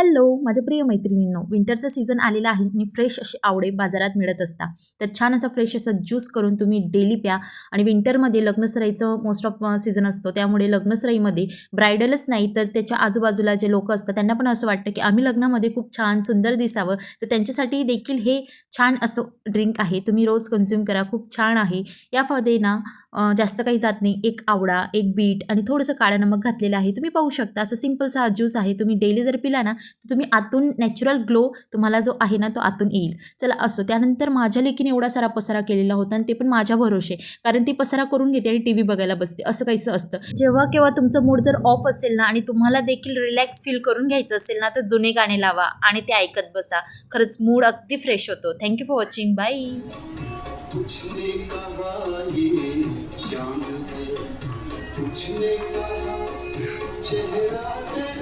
Hello माझ्या प्रिय मैत्रिणींनो विंटरचं सीझन आलेलं आहे आणि फ्रेश असे आवडे बाजारात मिळत असतात. तर छान असा फ्रेश असा ज्यूस करून तुम्ही डेली प्या आणि विंटरमध्ये लग्नसराईचं मोस्ट ऑफ सीझन असतो. त्यामुळे लग्नसराईमध्ये ब्रायडलच नाही तर त्याच्या आजूबाजूला जे लोक असतात त्यांना पण असं वाटतं की आम्ही लग्नामध्ये खूप छान सुंदर दिसावं. तर त्यांच्यासाठी देखील हे छान असं ड्रिंक आहे. तुम्ही रोज कन्झ्युम करा खूप छान आहे. यामध्ये ना जास्त काही जात नाही. एक आवडा एक बीट आणि थोडंसं काळं नमक घातलेलं आहे. तुम्ही पाहू शकता. असं सिम्पलसा हा ज्यूस आहे. तुम्ही डेली जर पिला ना तर तुम्ही आतून नॅचरल ग्लो तुम्हाला जो आहे ना तो आतून येईल. चला असो. त्यानंतर माझ्या लेकीने एवढा सारा पसारा केलेला होता आणि ते पण माझ्या भरोसे कारण ती पसारा करून घेते आणि टी व्ही बघायला बसते. असं काहीसं असतं. जेव्हा केव्हा तुमचं मूड जर ऑफ असेल ना आणि तुम्हाला देखील रिलॅक्स फील करून घ्यायचं असेल ना तर जुने गाणे लावा आणि ते ऐकत बसा. खरंच मूड अगदी फ्रेश होतो. Thank you for watching. Bye. तुझने कहा ये चांद